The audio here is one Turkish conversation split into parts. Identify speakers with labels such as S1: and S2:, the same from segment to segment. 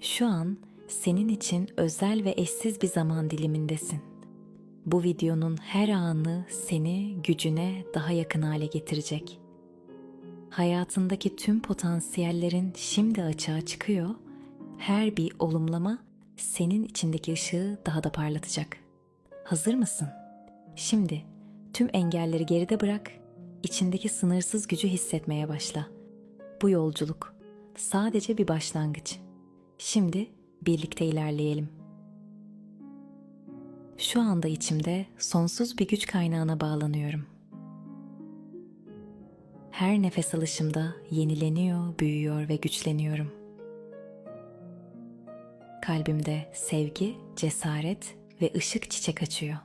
S1: Şu an senin için özel ve eşsiz bir zaman dilimindesin. Bu videonun her anı seni gücüne daha yakın hale getirecek. Hayatındaki tüm potansiyellerin şimdi açığa çıkıyor. Her bir olumlama senin içindeki ışığı daha da parlatacak. Hazır mısın? Şimdi tüm engelleri geride bırak, içindeki sınırsız gücü hissetmeye başla. Bu yolculuk sadece bir başlangıç. Şimdi birlikte ilerleyelim. Şu anda içimde sonsuz bir güç kaynağına bağlanıyorum. Her nefes alışımda yenileniyor, büyüyor ve güçleniyorum. Kalbimde sevgi, cesaret ve ışık çiçek açıyor.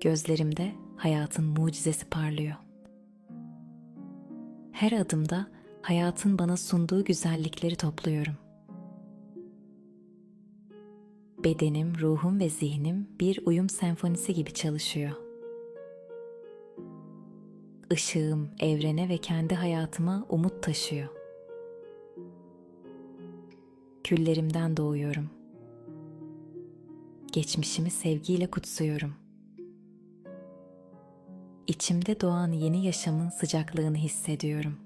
S1: Gözlerimde hayatın mucizesi parlıyor. Her adımda hayatın bana sunduğu güzellikleri topluyorum. Bedenim, ruhum ve zihnim bir uyum senfonisi gibi çalışıyor. Işığım evrene ve kendi hayatıma umut taşıyor. Küllerimden doğuyorum. Geçmişimi sevgiyle kutsuyorum. İçimde doğan yeni yaşamın sıcaklığını hissediyorum.